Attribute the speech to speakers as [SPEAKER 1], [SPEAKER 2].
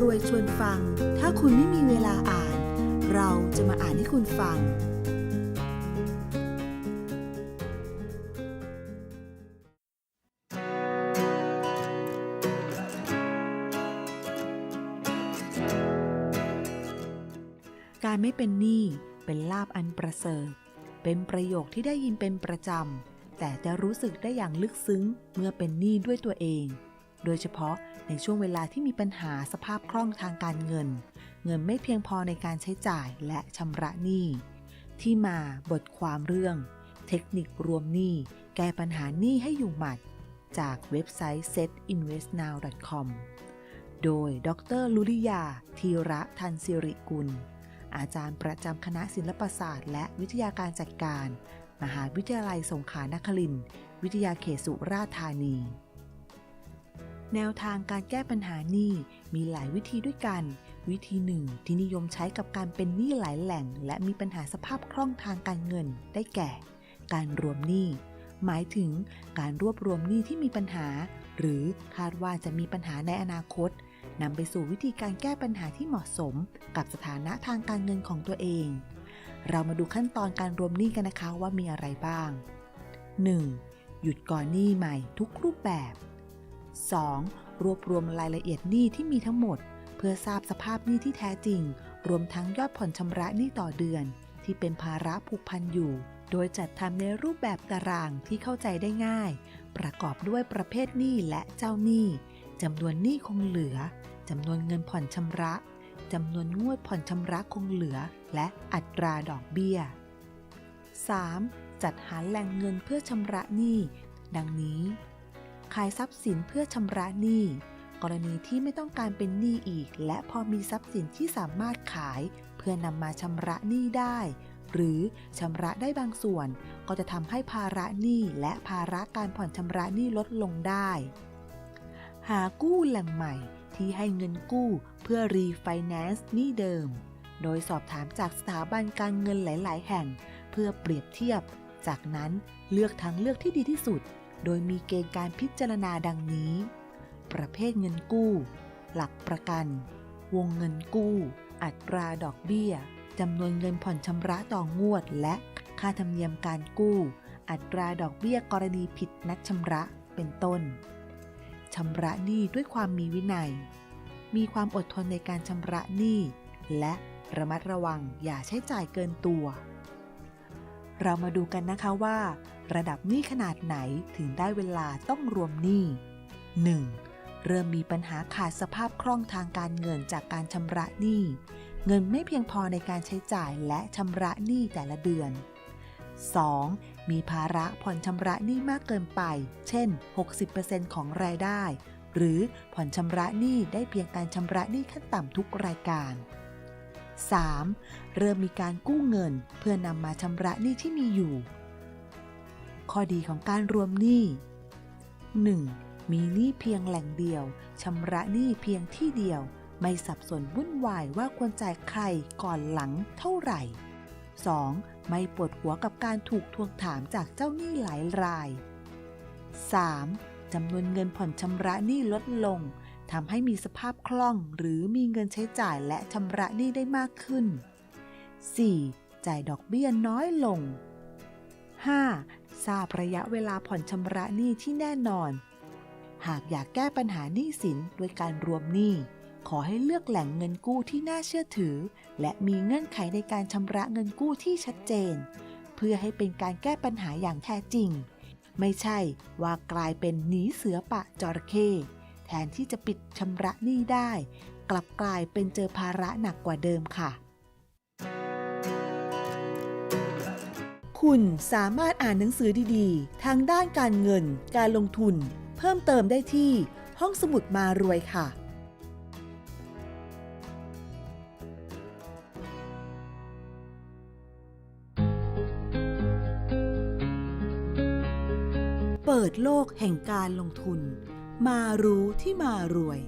[SPEAKER 1] รวยชวนฟัง ถ้าคุณไม่มีเวลาอ่าน เราจะมาอ่านให้คุณฟัง การไม่เป็นหนี้เป็นลาบอันประเสริฐ เป็นประโยคที่ได้ยินเป็นประจำ แต่จะรู้สึกได้อย่างลึกซึ้งเมื่อเป็นหนี้ด้วยตัวเอง โดยเฉพาะในช่วงเวลาที่มีปัญหาสภาพคล่องทางการเงิน เงินไม่เพียงพอในการใช้จ่ายและชำระหนี้ ที่มาบทความเรื่อง เทคนิครวมหนี้แก้ปัญหาหนี้ให้อยู่หมัด จากเว็บไซต์ setinvestnow.com โดย ดรลุลิยา ธีระทันสิริกุล อาจารย์ประจำคณะศิลปศาสตร์และวิทยาการจัดการ มหาวิทยาลัยสงขลานครินทร์วิทยาเขตสุราษฎร์ธานี แนวทางการแก้ปัญหานี้มีหลายวิธีด้วยกัน วิธีหนึ่งที่นิยมใช้กับการเป็นหนี้หลายแหล่ง และมีปัญหาสภาพคล่องทางการเงินได้แก่ การรวมหนี้หมายถึงการรวบรวมหนี้ที่มีปัญหา หรือคาดว่าจะมีปัญหาในอนาคตนำไปสู่วิธีการแก้ปัญหาที่เหมาะสม กับสถานะทางการเงินของตัวเอง เรามาดูขั้นตอนการรวมหนี้กันนะคะว่ามีอะไรบ้าง 1. หยุดก่อนหนี้ใหม่ทุกรูปแบบ 2. รวบรวมรายละเอียดหนี้ที่มีทั้งหมด เพื่อทราบสภาพหนี้ที่แท้จริง รวมทั้งยอดผ่อนชำระหนี้ต่อเดือน ที่เป็นภาระผูกพันอยู่ โดยจัดทำในรูปแบบตารางที่เข้าใจได้ง่าย ประกอบด้วยประเภทหนี้และเจ้าหนี้จำนวนหนี้คงเหลือจำนวนเงินผ่อนชำระจำนวนงวดผ่อนชำระคงเหลือ และอัตราดอกเบี้ย 3. จัดหาแหล่งเงินเพื่อชำระหนี้ ดังนี้ ขายทรัพย์สินเพื่อชำระหนี้ กรณีที่ไม่ต้องการเป็นหนี้อีก และพอมีทรัพย์สินที่สามารถขาย เพื่อนำมาชำระหนี้ได้ หรือชำระได้บางส่วน ก็จะทำให้ภาระหนี้และภาระการผ่อนชำระหนี้ลดลงได้ หากู้แหล่งใหม่ที่ให้เงินกู้เพื่อรีไฟแนนซ์หนี้เดิม โดยสอบถามจากสถาบันการเงินหลาย ๆ แห่ง เพื่อเปรียบเทียบ จากนั้นเลือกทางเลือกที่ดีที่สุด โดยมีเกณฑ์การพิจารณาดังนี้ ประเภทเงินกู้ หลักประกัน วงเงินกู้ อัตราดอกเบี้ยจำนวนเงินผ่อนชำระต่องวด และค่าธรรมเนียมการกู้ อัตราดอกเบี้ยกรณีผิดนัดชำระเป็นต้นชำระหนี้ด้วยความมีวินัย มีความอดทนในการชำระหนี้ และระมัดระวังอย่าใช้จ่ายเกินตัว เรามาดูกันนะคะว่า ระดับหนี้ขนาดไหนถึงได้เวลาต้องรวมหนี้ 1. เริ่มมีปัญหาขาดสภาพคล่องทางการเงินจากการชำระหนี้ เงินไม่เพียงพอในการใช้จ่ายและชำระหนี้แต่ละเดือน 2. มีภาระผ่อนชำระหนี้มากเกินไป เช่น 60%ของรายได้ หรือผ่อนชำระหนี้ได้เพียงการชำระหนี้ขั้นต่ำทุกรายการ 3. เริ่มมีการกู้เงินเพื่อนำมาชำระหนี้ที่มีอยู่ ข้อดีของการรวมหนี้ 1. มีหนี้เพียงแหล่งเดียวชำระหนี้เพียงที่เดียว ไม่สับสนวุ่นวายว่าควรจ่ายใครก่อนหลังเท่าไหร่ 2. ไม่ปวดหัวกับการถูกทวงถามจากเจ้าหนี้หลายราย 3. จำนวนเงินผ่อนชำระหนี้ลดลง ทำให้มีสภาพคล่องหรือมีเงินใช้จ่ายและชำระหนี้ได้มากขึ้น 4. จ่ายดอกเบี้ยน้อยลง 5. ทราบระยะเวลาผ่อนชำระหนี้ที่แน่นอน หากอยากแก้ปัญหาหนี้สินโดยการรวมหนี้ ขอให้เลือกแหล่งเงินกู้ที่น่าเชื่อถือ และมีเงื่อนไขในการชำระเงินกู้ที่ชัดเจน เพื่อให้เป็นการแก้ปัญหาอย่างแท้จริง ไม่ใช่ว่ากลายเป็นหนีเสือปะจระเข้ แทนที่จะปิดชำระหนี้ได้ กลับกลายเป็นเจอภาระหนักกว่าเดิมค่ะ คุณสามารถอ่านหนังสือดีๆ ทางด้านการเงิน การลงทุน เพิ่มเติมได้ที่ห้องสมุดมารวยค่ะเปิดโลกแห่งการลงทุน มารู้ที่มารวย